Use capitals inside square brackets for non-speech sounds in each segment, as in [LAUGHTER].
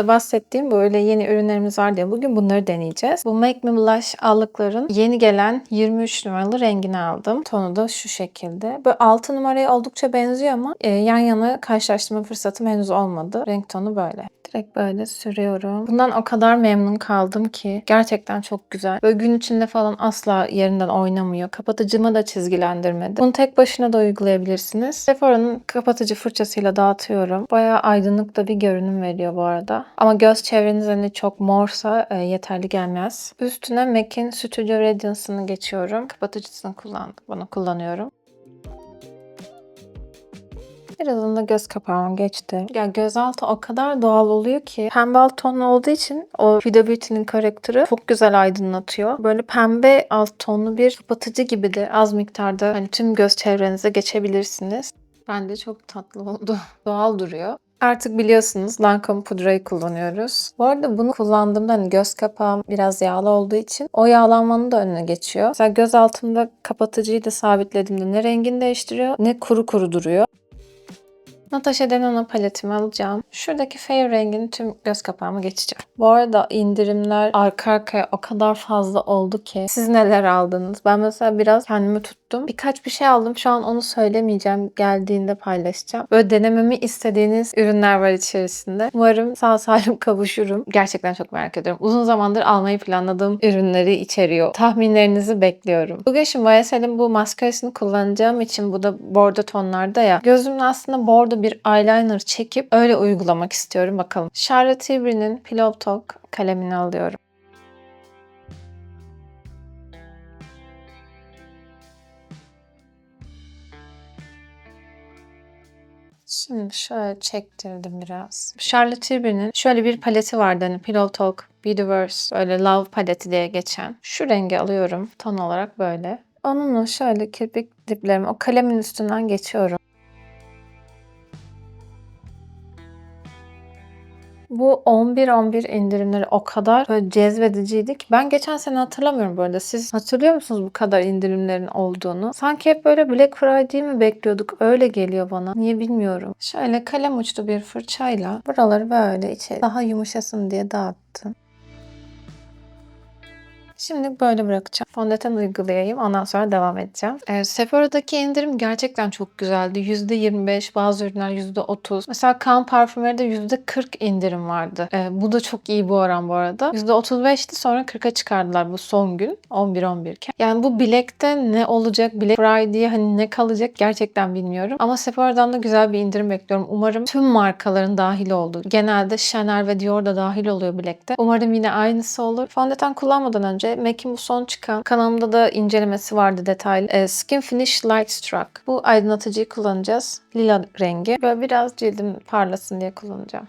Size bahsettiğim böyle yeni ürünlerimiz var diye bugün bunları deneyeceğiz. Bu Make Me Blush allıkların yeni gelen 23 numaralı rengini aldım. Tonu da şu şekilde. Böyle 6 numaraya oldukça benziyor ama e, yan yana karşılaştırma fırsatım henüz olmadı. Renk tonu böyle. Direkt böyle sürüyorum. Bundan o kadar memnun kaldım ki gerçekten çok güzel. Böyle gün içinde falan asla yerinden oynamıyor. Kapatıcımı da çizgilendirmedi. Bunu tek başına da uygulayabilirsiniz. Sephora'nın kapatıcı fırçasıyla dağıtıyorum. Bayağı aydınlık da bir görünüm veriyor bu arada. Ama göz çevreniz hani çok morsa e, yeterli gelmez. Üstüne MAC'in Studio Radiance'ını geçiyorum. Kapatıcısını kullandım. Bunu kullanıyorum. Birazını da göz kapağıma geçti. Ya gözaltı o kadar doğal oluyor ki pembe alt tonlu olduğu için o Huda Beauty'nin karakteri çok güzel aydınlatıyor. Böyle pembe alt tonlu bir kapatıcı gibi de az miktarda hani tüm göz çevrenize geçebilirsiniz. Bence çok tatlı oldu. [LAUGHS] Doğal duruyor. Artık biliyorsunuz Lancome pudrayı kullanıyoruz. Bu arada bunu kullandığımda hani göz kapağım biraz yağlı olduğu için o yağlanmanın da önüne geçiyor. Mesela göz altımda kapatıcıyı da sabitlediğimde ne rengini değiştiriyor ne kuru kuru duruyor. Natasha Denona paletimi alacağım. Şuradaki fair rengini tüm göz kapağıma geçeceğim. Bu arada indirimler arka arkaya o kadar fazla oldu ki. Siz neler aldınız? Ben mesela biraz kendimi tuttum. Birkaç bir şey aldım. Şu an onu söylemeyeceğim. Geldiğinde paylaşacağım. Böyle denememi istediğiniz ürünler var içerisinde. Umarım sağ salim [LAUGHS] kavuşurum. Gerçekten çok merak ediyorum. Uzun zamandır almayı planladığım ürünleri içeriyor. Tahminlerinizi bekliyorum. Bugün şimdi YSL'in bu maskarasını kullanacağım için bu da bordo tonlarda ya. Gözümün aslında bordo bir eyeliner çekip öyle uygulamak istiyorum. Bakalım. Charlotte Tilbury'nin Pillow Talk kalemini alıyorum. Şimdi şöyle çektirdim biraz. Charlotte Tilbury'nin şöyle bir paleti vardı hani Pillow Talk, Beautyverse, öyle Love paleti diye geçen. Şu rengi alıyorum. Ton olarak böyle. Onunla şöyle kirpik diplerimi o kalemin üstünden geçiyorum. Bu 11-11 indirimleri o kadar böyle cezbediciydi ki ben geçen sene hatırlamıyorum bu arada. Siz hatırlıyor musunuz bu kadar indirimlerin olduğunu? Sanki hep böyle Black Friday mi bekliyorduk? Öyle geliyor bana. Niye bilmiyorum. Şöyle kalem uçlu bir fırçayla buraları böyle içeri daha yumuşasın diye dağıttım. Şimdi böyle bırakacağım. Fondöten uygulayayım. Ondan sonra devam edeceğim. Ee, Sephora'daki indirim gerçekten çok güzeldi. %25, bazı ürünler %30. Mesela kan parfümerde %40 indirim vardı. Ee, bu da çok iyi bu oran bu arada. %35'ti sonra 40'a çıkardılar bu son gün. 11-11 iken. Yani bu bilekte ne olacak? Black Friday'e hani ne kalacak gerçekten bilmiyorum. Ama Sephora'dan da güzel bir indirim bekliyorum. Umarım tüm markaların dahil oldu. Genelde Chanel ve Dior da dahil oluyor bilekte. Umarım yine aynısı olur. Fondöten kullanmadan önce MAC'in bu son çıkan kanalımda da incelemesi vardı detaylı. E, Skin Finish Light Struck. Bu aydınlatıcıyı kullanacağız. Lila rengi. Böyle biraz cildim parlasın diye kullanacağım.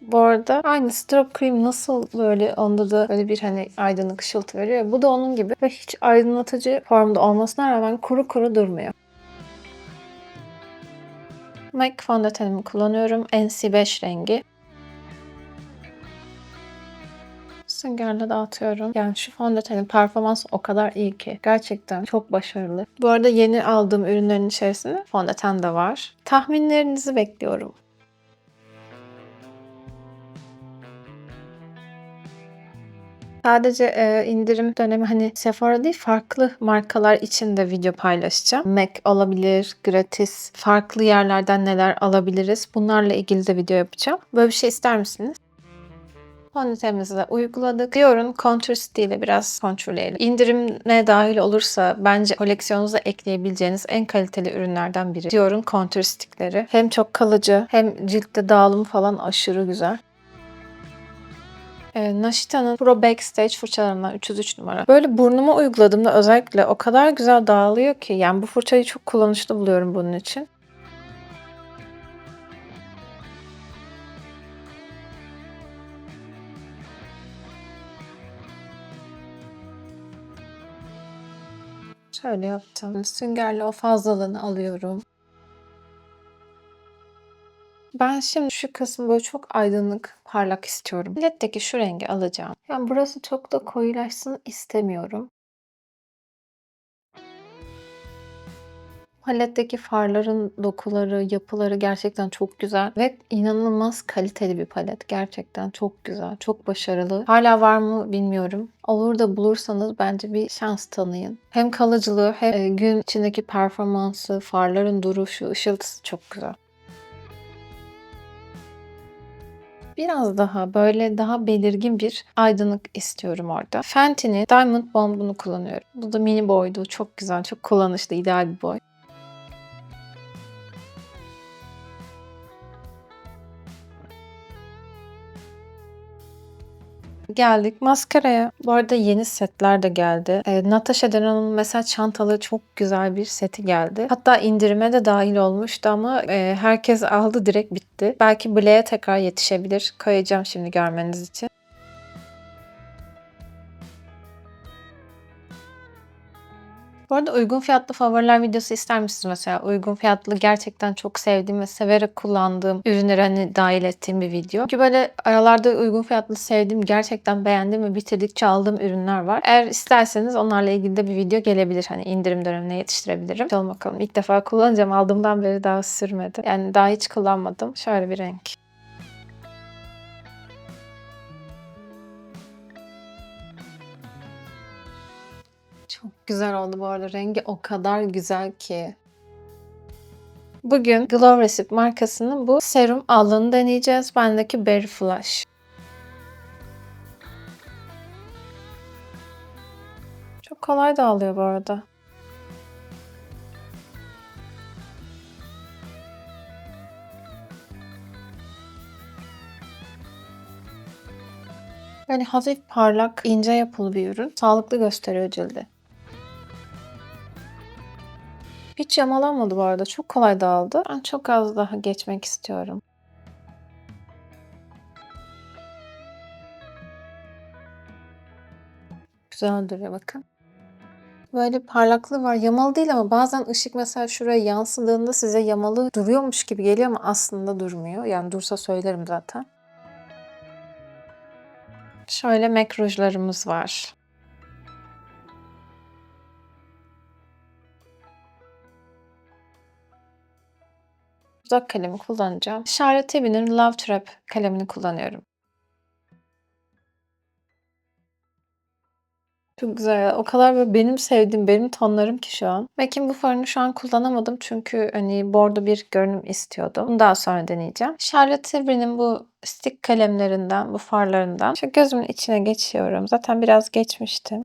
Bu arada aynı Strop Cream nasıl böyle onda da böyle bir hani aydınlık ışıltı veriyor. Bu da onun gibi ve hiç aydınlatıcı formda olmasına rağmen kuru kuru durmuyor. MAC fondötenimi kullanıyorum. NC5 rengi. Süngerle dağıtıyorum. Yani şu fondötenin performansı o kadar iyi ki. Gerçekten çok başarılı. Bu arada yeni aldığım ürünlerin içerisinde fondöten de var. Tahminlerinizi bekliyorum. Sadece e, indirim dönemi hani Sephora değil farklı markalar için de video paylaşacağım. MAC olabilir, gratis, farklı yerlerden neler alabiliriz bunlarla ilgili de video yapacağım. Böyle bir şey ister misiniz? Fondötenimizi uyguladık. Dior'un Contour Stick ile biraz kontrolleyelim. İndirim ne dahil olursa bence koleksiyonunuza ekleyebileceğiniz en kaliteli ürünlerden biri. Dior'un Contour Stick'leri. Hem çok kalıcı hem ciltte dağılım falan aşırı güzel. E, Nashita'nın Pro Backstage fırçalarından 303 numara. Böyle burnuma uyguladığımda özellikle o kadar güzel dağılıyor ki. Yani bu fırçayı çok kullanışlı buluyorum bunun için. Şöyle yaptım. Süngerle o fazlalığını alıyorum. Ben şimdi şu kısmı böyle çok aydınlık, parlak istiyorum. Biletteki şu rengi alacağım. Yani burası çok da koyulaşsın istemiyorum. Paletteki farların dokuları, yapıları gerçekten çok güzel ve inanılmaz kaliteli bir palet. Gerçekten çok güzel, çok başarılı. Hala var mı bilmiyorum. Olur da bulursanız bence bir şans tanıyın. Hem kalıcılığı hem e, gün içindeki performansı, farların duruşu, ışıltısı çok güzel. Biraz daha böyle daha belirgin bir aydınlık istiyorum orada. Fenty'nin Diamond Bomb'unu kullanıyorum. Bu da mini boydu. Çok güzel, çok kullanışlı, ideal bir boy. Geldik maskaraya. Bu arada yeni setler de geldi. E, Natasha Denon'un mesela çantalı çok güzel bir seti geldi. Hatta indirime de dahil olmuştu ama e, herkes aldı direkt bitti. Belki Black'e tekrar yetişebilir. Koyacağım şimdi görmeniz için. Bu arada uygun fiyatlı favoriler videosu ister misiniz mesela? Uygun fiyatlı gerçekten çok sevdiğim ve severek kullandığım ürünleri hani dahil ettiğim bir video. Çünkü böyle aralarda uygun fiyatlı sevdiğim, gerçekten beğendiğim ve bitirdikçe aldığım ürünler var. Eğer isterseniz onlarla ilgili de bir video gelebilir. Hani indirim dönemine yetiştirebilirim. Bakalım. İlk defa kullanacağım. Aldığımdan beri daha sürmedi. Yani daha hiç kullanmadım. Şöyle bir renk. Çok güzel oldu bu arada. Rengi o kadar güzel ki. Bugün Glow Recipe markasının bu serum allığını deneyeceğiz. Bendeki Berry Flush. Çok kolay dağılıyor bu arada. Yani hafif parlak, ince yapılı bir ürün. Sağlıklı gösteriyor cildi. Hiç yamalanmadı bu arada. Çok kolay dağıldı. Ben çok az daha geçmek istiyorum. Güzel duruyor bakın. Böyle parlaklığı var. Yamalı değil ama bazen ışık mesela şuraya yansıdığında size yamalı duruyormuş gibi geliyor ama aslında durmuyor. Yani dursa söylerim zaten. Şöyle MAC rujlarımız var. Dudak kalemi kullanacağım. Charlotte Tilbury'nin Love Trap kalemini kullanıyorum. Çok güzel. O kadar böyle benim sevdiğim, benim tonlarım ki şu an. MAC'in bu farını şu an kullanamadım çünkü hani bordo bir görünüm istiyordum. Bunu daha sonra deneyeceğim. Charlotte Tilbury'nin bu stick kalemlerinden, bu farlarından. Şu gözümün içine geçiyorum. Zaten biraz geçmiştim.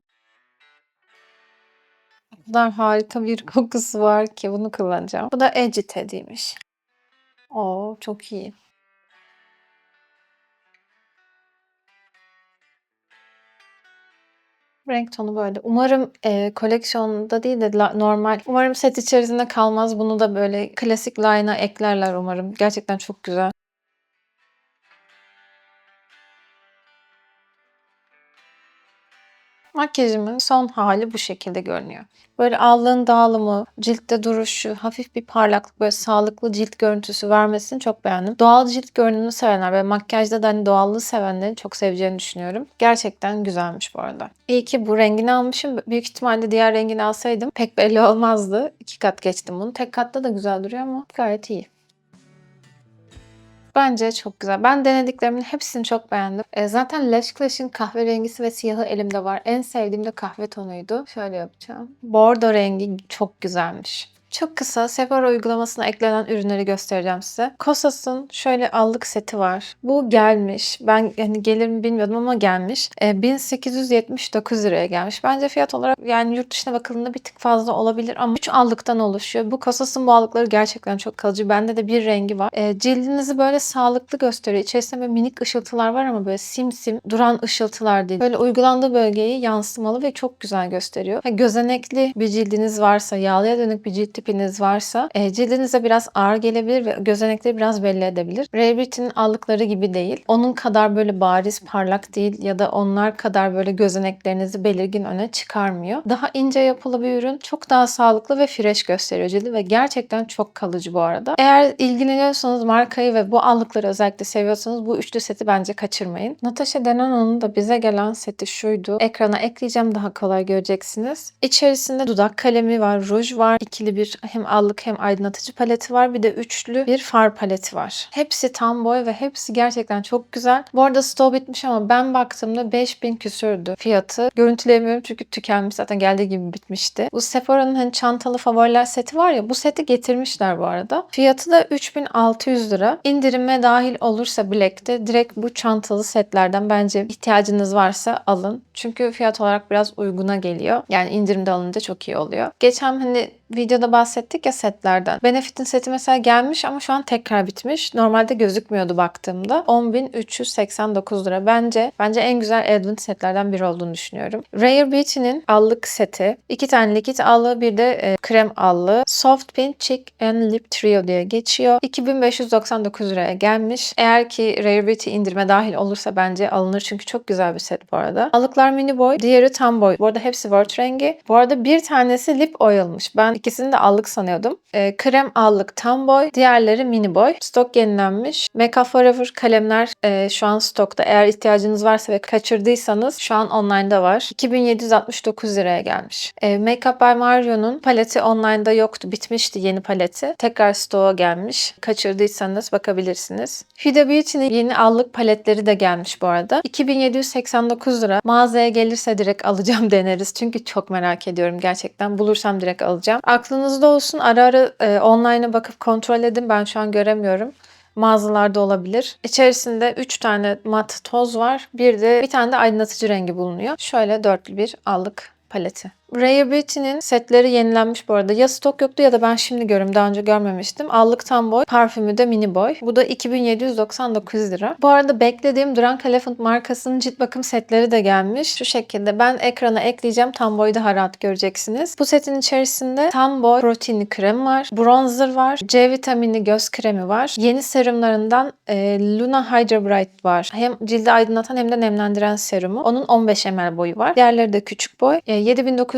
Kadar harika bir kokusu var ki bunu kullanacağım. Bu da Agitate'ymiş. O! Çok iyi. Renk tonu böyle. Umarım, eee, koleksiyonda değil de la normal umarım set içerisinde kalmaz. Bunu da böyle klasik line'a eklerler umarım. Gerçekten çok güzel. Makyajımın son hali bu şekilde görünüyor. Böyle allığın dağılımı, ciltte duruşu, hafif bir parlaklık, böyle sağlıklı cilt görüntüsü vermesini çok beğendim. Doğal cilt görünümünü sevenler ve makyajda da hani doğallığı sevenlerin çok seveceğini düşünüyorum. Gerçekten güzelmiş bu arada. İyi ki bu rengini almışım. Büyük ihtimalle diğer rengini alsaydım pek belli olmazdı. İki kat geçtim bunu. Tek katta da güzel duruyor ama gayet iyi. Bence çok güzel. Ben denediklerimin hepsini çok beğendim. E, zaten Lash Clash'in kahverengisi ve siyahı elimde var. En sevdiğim de kahve tonuydu. Şöyle yapacağım. Bordo rengi çok güzelmiş. Çok kısa Sephora uygulamasına eklenen ürünleri göstereceğim size. Kosas'ın şöyle allık seti var. Bu gelmiş. Ben hani gelir mi bilmiyordum ama gelmiş. E, 1879 liraya gelmiş. Bence fiyat olarak yani yurt dışına bakıldığında bir tık fazla olabilir ama 3 allıktan oluşuyor. Bu Kosas'ın bu allıkları gerçekten çok kalıcı. Bende de bir rengi var. E, cildinizi böyle sağlıklı gösteriyor. İçerisinde böyle minik ışıltılar var ama böyle simsim duran ışıltılar değil. Böyle uygulandığı bölgeyi yansımalı ve çok güzel gösteriyor. Ha, gözenekli bir cildiniz varsa, yağlıya dönük bir cilt tipiniz varsa e, cildinize biraz ağır gelebilir ve gözenekleri biraz belli edebilir. Beauty'nin allıkları gibi değil. Onun kadar böyle bariz parlak değil ya da onlar kadar böyle gözeneklerinizi belirgin öne çıkarmıyor. Daha ince yapılı bir ürün. Çok daha sağlıklı ve fresh gösteriyor cildi ve gerçekten çok kalıcı bu arada. Eğer ilgileniyorsanız markayı ve bu allıkları özellikle seviyorsanız bu üçlü seti bence kaçırmayın. Natasha Denona'nın da bize gelen seti şuydu. Ekrana ekleyeceğim daha kolay göreceksiniz. İçerisinde dudak kalemi var, ruj var, ikili bir hem allık hem aydınlatıcı paleti var. Bir de üçlü bir far paleti var. Hepsi tam boy ve hepsi gerçekten çok güzel. Bu arada stoğu bitmiş ama ben baktığımda 5000 küsürdü fiyatı. Görüntüleyemiyorum çünkü tükenmiş zaten geldiği gibi bitmişti. Bu Sephora'nın hani çantalı favoriler seti var ya bu seti getirmişler bu arada. Fiyatı da 3600 lira. İndirime dahil olursa Black'te direkt bu çantalı setlerden bence ihtiyacınız varsa alın. Çünkü fiyat olarak biraz uyguna geliyor. Yani indirimde alınca çok iyi oluyor. Geçen hani videoda bahsettik ya setlerden. Benefit'in seti mesela gelmiş ama şu an tekrar bitmiş. Normalde gözükmüyordu baktığımda. 10.389 lira. Bence bence en güzel Advent setlerden biri olduğunu düşünüyorum. Rare Beauty'nin allık seti. iki tane likit allığı bir de e, krem allığı. Soft Pink Cheek and Lip Trio diye geçiyor. 2599 liraya gelmiş. Eğer ki Rare Beauty indirme dahil olursa bence alınır çünkü çok güzel bir set bu arada. Allıklar mini boy, diğeri tam boy. Bu arada hepsi Word rengi. Bu arada bir tanesi lip oil'mış. Ben ikisini de allık sanıyordum. E, krem allık tam boy, diğerleri mini boy. Stok yenilenmiş. Makeup Forever kalemler e, şu an stokta. Eğer ihtiyacınız varsa ve kaçırdıysanız şu an online'da var. 2769 liraya gelmiş. E, Makeup by Mario'nun paleti online'da yoktu. Bitmişti yeni paleti. Tekrar stoğa gelmiş. Kaçırdıysanız bakabilirsiniz. Huda Beauty'nin yeni allık paletleri de gelmiş bu arada. 2789 lira. Mağazaya gelirse direkt alacağım [LAUGHS] deneriz. Çünkü çok merak ediyorum gerçekten. Bulursam direkt alacağım. Aklınızda olsun ara ara e, online'a bakıp kontrol edin. Ben şu an göremiyorum mağazalarda olabilir. İçerisinde 3 tane mat toz var. Bir de bir tane de aydınlatıcı rengi bulunuyor. Şöyle dörtlü bir allık paleti. Rare Beauty'nin setleri yenilenmiş bu arada. Ya stok yoktu ya da ben şimdi görüyorum. Daha önce görmemiştim. Allık tam boy, parfümü de mini boy. Bu da 2799 lira. Bu arada beklediğim Drunk Elephant markasının cilt bakım setleri de gelmiş. Şu şekilde. Ben ekrana ekleyeceğim. Tam boyu daha rahat göreceksiniz. Bu setin içerisinde tam boy proteinli krem var. Bronzer var. C vitamini göz kremi var. Yeni serumlarından e, Luna Hydra Bright var. Hem cildi aydınlatan hem de nemlendiren serumu. Onun 15 ml boyu var. Diğerleri de küçük boy. E,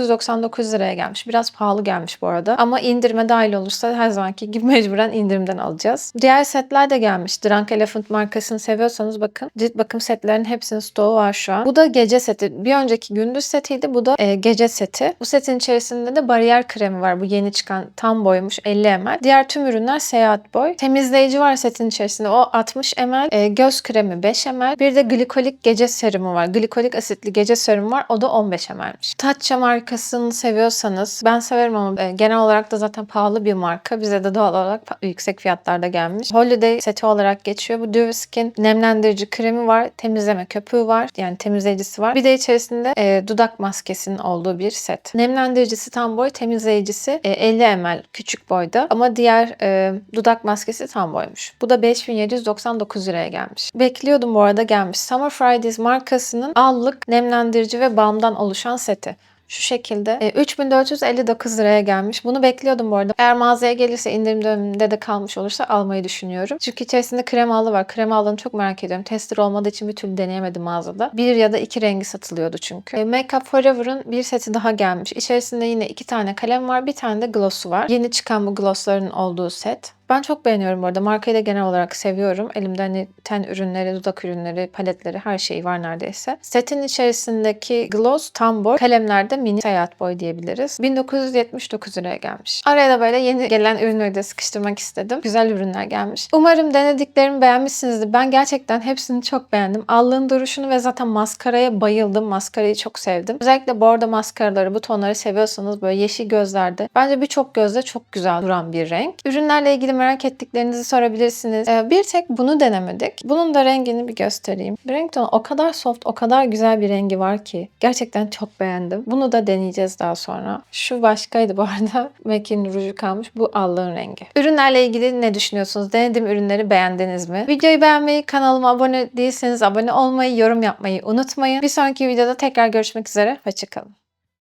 7999 liraya gelmiş. Biraz pahalı gelmiş bu arada. Ama indirime dahil olursa her zamanki gibi mecburen indirimden alacağız. Diğer setler de gelmiş. Drunk Elephant markasını seviyorsanız bakın. Cilt bakım setlerinin hepsinin stoğu var şu an. Bu da gece seti. Bir önceki gündüz setiydi. Bu da e, gece seti. Bu setin içerisinde de bariyer kremi var. Bu yeni çıkan tam boymuş 50 ml. Diğer tüm ürünler seyahat boy. Temizleyici var setin içerisinde. O 60 ml. E, göz kremi 5 ml. Bir de glikolik gece serumu var. Glikolik asitli gece serumu var. O da 15 ml'miş. Tatça markasını seviyorsanız ben severim ama e, genel olarak da zaten pahalı bir marka. Bize de doğal olarak yüksek fiyatlarda gelmiş. Holiday seti olarak geçiyor. Bu Dewy Skin nemlendirici kremi var. Temizleme köpüğü var. Yani temizleyicisi var. Bir de içerisinde e, dudak maskesinin olduğu bir set. Nemlendiricisi tam boy, temizleyicisi e, 50 ml küçük boyda. Ama diğer e, dudak maskesi tam boymuş. Bu da 5799 liraya gelmiş. Bekliyordum bu arada gelmiş. Summer Fridays markasının allık nemlendirici ve balmdan oluşan seti. Şu şekilde e, 3459 liraya gelmiş. Bunu bekliyordum bu arada. Eğer mağazaya gelirse indirim döneminde de kalmış olursa almayı düşünüyorum. Çünkü içerisinde krem alı var. Krem alını çok merak ediyorum. Tester olmadığı için bir türlü deneyemedim mağazada. Bir ya da iki rengi satılıyordu çünkü. E, Make Up Forever'ın bir seti daha gelmiş. İçerisinde yine iki tane kalem var. Bir tane de glossu var. Yeni çıkan bu glossların olduğu set. Ben çok beğeniyorum bu arada. Markayı da genel olarak seviyorum. Elimde hani ten ürünleri, dudak ürünleri, paletleri her şeyi var neredeyse. Setin içerisindeki gloss tam boy. Kalemlerde mini seyahat boy diyebiliriz. 1979 liraya gelmiş. Araya da böyle yeni gelen ürünleri de sıkıştırmak istedim. Güzel ürünler gelmiş. Umarım denediklerimi beğenmişsinizdir. Ben gerçekten hepsini çok beğendim. Allığın duruşunu ve zaten maskaraya bayıldım. Maskarayı çok sevdim. Özellikle bordo maskaraları, bu tonları seviyorsanız böyle yeşil gözlerde. Bence birçok gözde çok güzel duran bir renk. Ürünlerle ilgili merak ettiklerinizi sorabilirsiniz. Ee, bir tek bunu denemedik. Bunun da rengini bir göstereyim. Renk tonu o kadar soft, o kadar güzel bir rengi var ki. Gerçekten çok beğendim. Bunu da deneyeceğiz daha sonra. Şu başkaydı bu [LAUGHS] arada. MAC'in ruju kalmış. Bu allığın rengi. Ürünlerle ilgili ne düşünüyorsunuz? Denediğim ürünleri beğendiniz mi? Videoyu beğenmeyi, kanalıma abone değilseniz abone olmayı, yorum yapmayı unutmayın. Bir sonraki videoda tekrar görüşmek üzere. Hoşçakalın.